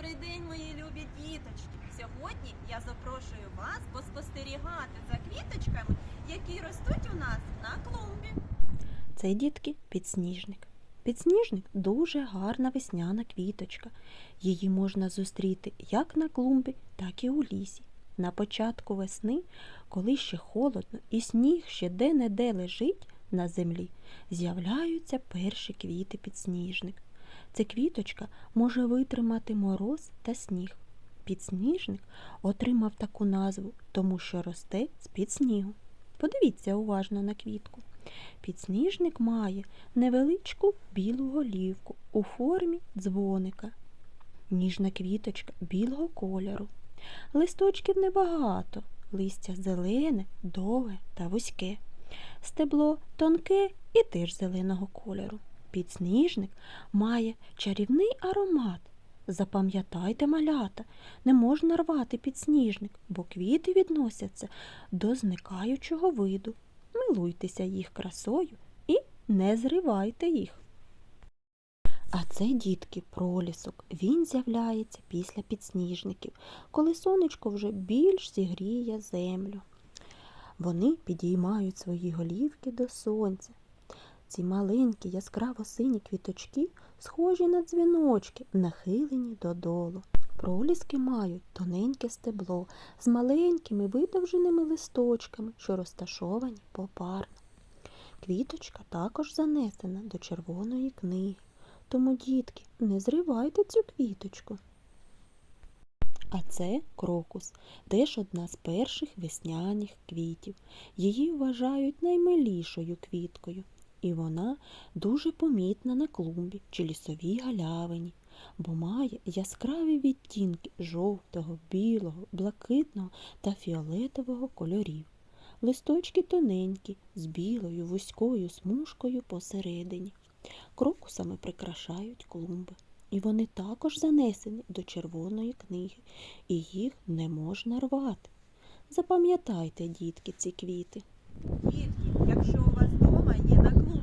Добрий день, мої любі діточки! Сьогодні я запрошую вас поспостерігати за квіточками, які ростуть у нас на клумбі. Це дітки підсніжник. Підсніжник дуже гарна весняна квіточка. Її можна зустріти як на клумбі, так і у лісі. На початку весни, коли ще холодно і сніг ще де-не-де лежить на землі, з'являються перші квіти підсніжник. Ця квіточка може витримати мороз та сніг. Підсніжник отримав таку назву, тому що росте з-під снігу. Подивіться уважно на квітку. Підсніжник має невеличку білу голівку у формі дзвоника. Ніжна квіточка білого кольору. Листочків небагато, листя зелене, довге та вузьке. Стебло тонке і теж зеленого кольору. Підсніжник має чарівний аромат. Запам'ятайте, малята, не можна рвати підсніжник, бо квіти відносяться до зникаючого виду. Милуйтеся їх красою і не зривайте їх. А це, дітки, пролісок. Він з'являється після підсніжників, коли сонечко вже більш зігріє землю. Вони підіймають свої голівки до сонця. Ці маленькі яскраво сині квіточки схожі на дзвіночки, нахилені додолу. Проліски мають тоненьке стебло з маленькими видовженими листочками, що розташовані попарно. Квіточка також занесена до червоної книги. Тому, дітки, не зривайте цю квіточку. А це крокус, теж одна з перших весняних квітів. Її вважають наймилішою квіткою, і вона дуже помітна на клумбі чи лісовій галявині, бо має яскраві відтінки жовтого, білого, блакитного та фіолетового кольорів. Листочки тоненькі, з білою вузькою смужкою посередині. Крокусами прикрашають клумби. І вони також занесені до червоної книги, і їх не можна рвати. Запам'ятайте, дітки, ці квіти. Дітки, якщо у вас не наклон.